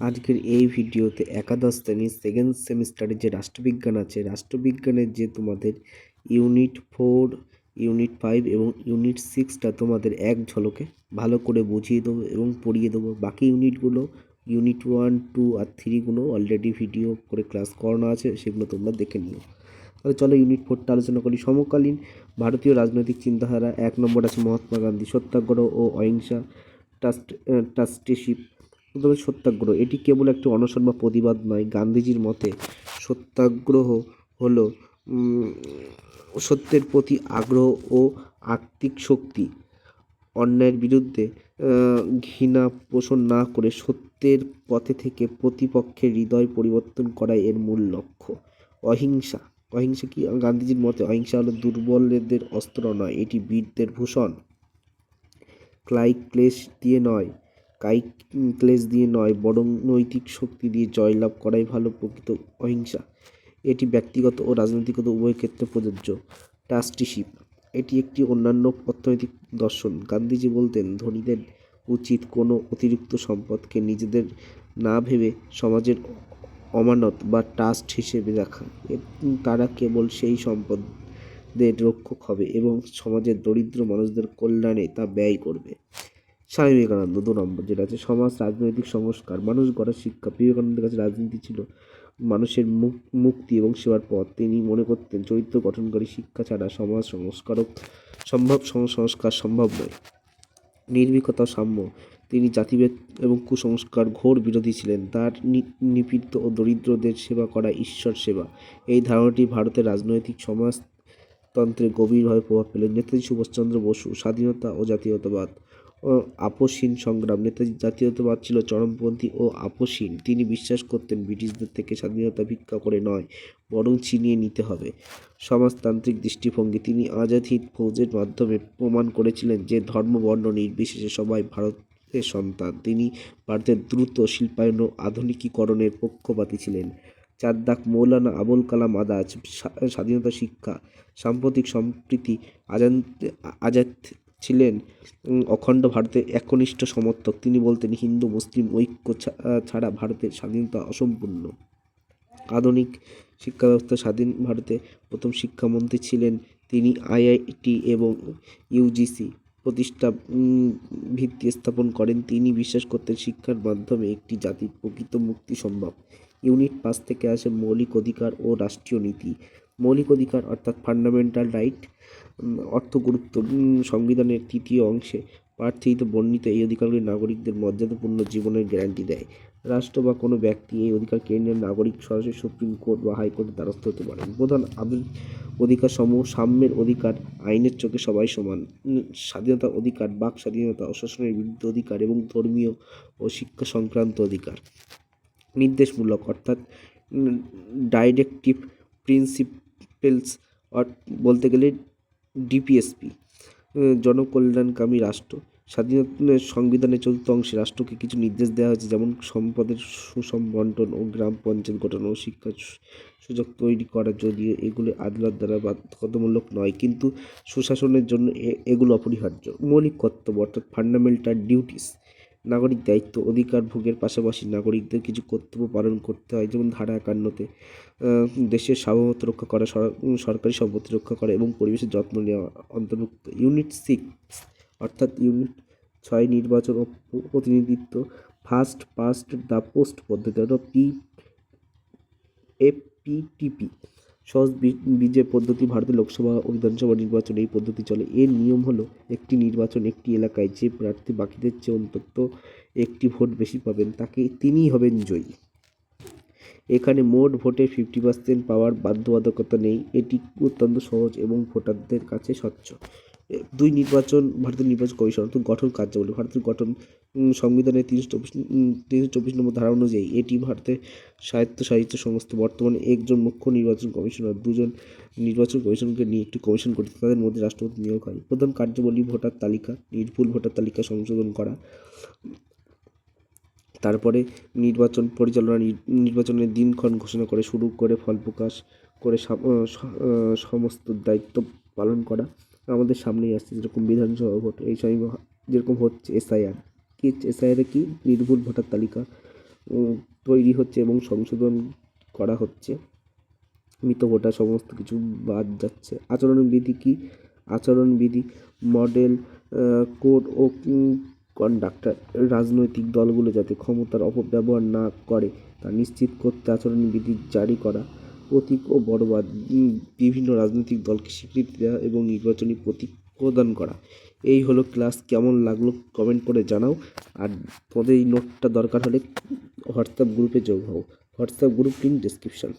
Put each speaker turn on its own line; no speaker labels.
আজকের এই ভিডিওতে একাদশ শ্রেণির সেকেন্ড সেমিস্টারের যে রাষ্ট্রবিজ্ঞান আছে, রাষ্ট্রবিজ্ঞানের যে তোমাদের ইউনিট ফোর ইউনিট ফাইভ এবং ইউনিট সিক্সটা তোমাদের এক ঝলকে ভালো করে বুঝিয়ে দেবো এবং পড়িয়ে দেবো। বাকি ইউনিটগুলো ইউনিট ওয়ান টু আর থ্রিগুলো অলরেডি ভিডিও করে ক্লাস করানো আছে, সেগুলো তোমরা দেখে নিও। তাহলে চলো ইউনিট ফোরটা আলোচনা করি। সমকালীন ভারতীয় রাজনৈতিক চিন্তাধারা এক নম্বর আছে মহাত্মা গান্ধী, সত্যাগ্রহ ও অহিংসা ট্রাস্ট ট্রাস্টিশিপ প্রথমে সত্যাগ্রহ। এটি কেবল একটি অনশন বা প্রতিবাদ নয়। গান্ধীজির মতে, সত্যাগ্রহ হলো সত্যের প্রতি আগ্রহ ও আত্মিক শক্তি। অন্যায়ের বিরুদ্ধে ঘৃণা পোষণ না করে সত্যের পথে থেকে প্রতিপক্ষের হৃদয় পরিবর্তন করাই এর মূল লক্ষ্য। অহিংসা। অহিংসা কি? গান্ধীজির মতে, অহিংসা হলো দুর্বলদের অস্ত্র নয়, এটি বীরদের ভূষণ। ক্লাই ক্লেশ দিয়ে নয় কায়িক ক্লেশ দিয়ে নয়, বরং নৈতিক শক্তি দিয়ে জয়লাভ করাই ভালো প্রকৃত অহিংসা। এটি ব্যক্তিগত ও রাজনৈতিকত উভয় ক্ষেত্রে প্রযোজ্য। ট্রাস্টিশিপ, এটি একটি অন্যান্য অর্থনৈতিক দর্শন। গান্ধীজি বলতেন, ধনীদের উচিত কোনো অতিরিক্ত সম্পদকে নিজেদের না ভেবে সমাজের অমানত বা ট্রাস্ট হিসেবে রাখা। তারা কেবল সেই সম্পদের রক্ষক হবে এবং সমাজের দরিদ্র মানুষদের কল্যাণে তা ব্যয় করবে। স্বামী বিবেকানন্দ দু নম্বর, যেটা আছে সমাজ, রাজনৈতিক সংস্কার, মানুষ গড়ার শিক্ষা। বিবেকানন্দের কাছে রাজনীতি ছিল মানুষের মুক- মুক্তি এবং সেবার পথ। তিনি মনে করতেন, চরিত্র গঠনকারী শিক্ষা ছাড়া সমাজ সংস্কারক সম্ভব সংস্কার সম্ভব নয়। নির্ভীকতা সাম্য। তিনি জাতিভেদ এবং কুসংস্কার ঘোর বিরোধী ছিলেন। তার নিপীড়িত ও দরিদ্রদের সেবা করা ঈশ্বর সেবা। এই ধারণাটি ভারতের রাজনৈতিক সমাজতন্ত্রে গভীরভাবে প্রভাব ফেলে। নেতাজি সুভাষচন্দ্র বসু, স্বাধীনতা ও জাতীয়তাবাদ। ও আপোষহীন সংগ্রাম। নেতাজি জাতীয়তাবাদ ছিল চরমপন্থী ও আপোষহীন তিনি বিশ্বাস করতেন ব্রিটিশদের থেকে স্বাধীনতা ভিক্ষা করে নয়, বরং ছিনিয়ে নিতে হবে। সমাজতান্ত্রিক দৃষ্টিভঙ্গি। তিনি আজাদ হিন্দ ফৌজের মাধ্যমে প্রমাণ করেছিলেন যে ধর্ম, বর্ণ নির্বিশেষে সবাই ভারতের সন্তান। তিনি ভারতের দ্রুত শিল্পায়ন ও আধুনিকীকরণের পক্ষপাতী ছিলেন। চাদ্দাক মৌলানা আবুল কালাম আদাজ স্বাধীনতা শিক্ষা, সাম্প্রতিক সম্প্রীতি আজাদ আজাদ ছিলেন অখণ্ড ভারতের একনিষ্ঠ সমর্থক। তিনি বলতেন, হিন্দু, মুসলিম ঐক্য ছাড়া ভারতের স্বাধীনতা অসম্পূর্ণ। আধুনিক শিক্ষা ব্যবস্থা স্বাধীন ভারতে প্রথম শিক্ষামন্ত্রী ছিলেন তিনি আইআইটি এবং ইউজিসি প্রতিষ্ঠা ভিত্তি স্থাপন করেন। তিনি বিশ্বাস করতেন, শিক্ষার মাধ্যমে একটি জাতির প্রকৃত মুক্তি সম্ভব। ইউনিট পাঁচ থেকে আসে মৌলিক অধিকার ও রাষ্ট্রীয় নীতি। মৌলিক অধিকার অর্থাৎ ফান্ডামেন্টাল রাইট অর্থ গুরুত্ব সংবিধানের তৃতীয় অংশে প্রার্থীতে বর্ণিত এই অধিকারগুলি নাগরিকদের মর্যাদাপূর্ণ জীবনের গ্যারান্টি দেয়। রাষ্ট্র বা কোনো ব্যক্তি এই অধিকার নিলে নাগরিক সরাসরি সুপ্রিম কোর্ট বা হাইকোর্টের দ্বারস্থ হতে পারেন প্রধান অধিকার সমূহ সাম্যের অধিকার, আইনের চোখে সবাই সমান স্বাধীনতা অধিকার, বাক স্বাধীনতা শোষণের বিরুদ্ধে অধিকার এবং ধর্মীয় ও শিক্ষা সংক্রান্ত অধিকার। নির্দেশমূলক অর্থাৎ ডাইরেক্টিভ প্রিন্সিপেলস বলতে গেলে ডিপিএসপি জনকল্যাণকামী রাষ্ট্র। স্বাধীনতা সংবিধানের চতুর্থ অংশে রাষ্ট্রকে কিছু নির্দেশ দেওয়া হয়েছে, যেমন সম্পদের সুষম বন্টন ও গ্রাম পঞ্চায়েত গঠন ও শিক্ষার সু- সুযোগ তৈরি করা যদিও এগুলো আদালত দ্বারা বাধ্যতামূলক নয়, কিন্তু সুশাসনের জন্য এগুলো অপরিহার্য। মৌলিক কর্তব্য অর্থাৎ ফান্ডামেন্টাল ডিউটিস নাগরিক দায়িত্ব, অধিকার ভোগের পাশাপাশি নাগরিকদের কিছু কর্তব্য পালন করতে হয়, যেমন ধারা একান্নতে দেশের সার্বভৌমত্ব রক্ষা করা সরকারি সম্পত্তি রক্ষা করা এবং পরিবেশের যত্ন নেওয়া। অন্তর্ভুক্ত ইউনিট সিক্স, অর্থাৎ ইউনিট ছয় নির্বাচন ও প্রতিনিধিত্ব, ফার্স্ট পাস্ট দ্য পোস্ট পদ্ধতি, অর্থাৎ পি, এফপিটিপি। সহজ বিজে পদ্ধতি ভারতের লোকসভা ও বিধানসভা নির্বাচনে এই পদ্ধতি চলে। এর নিয়ম হলো একটি নির্বাচন একটি এলাকায় যে প্রার্থী বাকিদের চেয়ে অন্তত একটি ভোট বেশি পাবেন, তাকে তিনিই হবেন জয়ী। এখানে মোট ভোটে ফিফটি পার্সেন্ট পাওয়ার বাধ্যবাধকতা নেই, এটি অত্যন্ত সহজ এবং ভোটারদের কাছে স্বচ্ছ। দুই নির্বাচন ভারতের নির্বাচন কমিশন অর্থাৎ গঠন কার্যাবলী, ভারতের গঠন সংবিধানের তিনশো চব্বিশ তিনশো চব্বিশ নম্বর ধারা অনুযায়ী এটি ভারতের সাহিত্য সাহিত্য সমস্ত বর্তমানে একজন মুখ্য নির্বাচন কমিশনার, দুজন নির্বাচন কমিশনকে নিয়ে একটি কমিশন গঠিত, তাদের মধ্যে রাষ্ট্রপতি নিয়োগ হয়। প্রধান কার্যাবলী, ভোটার তালিকা, নির্ভুল ভোটার তালিকা সংশোধন করা। তারপরে নির্বাচন পরিচালনা নির্বাচনের দিনক্ষণ ঘোষণা করে, শুরু করে, ফল প্রকাশ করে সমস্ত দায়িত্ব পালন করা। আমাদের সামনেই আসছে, যেরকম বিধানসভা ভোট, এই সময় যেরকম হচ্ছে এসআইআর কি এসআইআর কি? নির্ভুল ভোটার তালিকা তৈরি হচ্ছে এবং সংশোধন করা হচ্ছে। মৃত ভোটার সমস্ত কিছু বাদ যাচ্ছে। আচরণবিধি কি? আচরণবিধি, মডেল কোড ও কন্ডাক্টর রাজনৈতিক দলগুলো যাতে ক্ষমতার অপব্যবহার না করে, তা নিশ্চিত করতে আচরণবিধি জারি করা। প্রতীক ও বড়বাদ বিভিন্ন রাজনৈতিক দলকে স্বীকৃতি দেওয়া এবং নির্বাচনী প্রতীক প্রদান করা। এই হলো ক্লাস। কেমন লাগল কমেন্ট করে জানাও। আর তোমাদের এই নোটটা দরকার হলে হোয়াটসঅ্যাপ গ্রুপে যোগ হও। WhatsApp group link description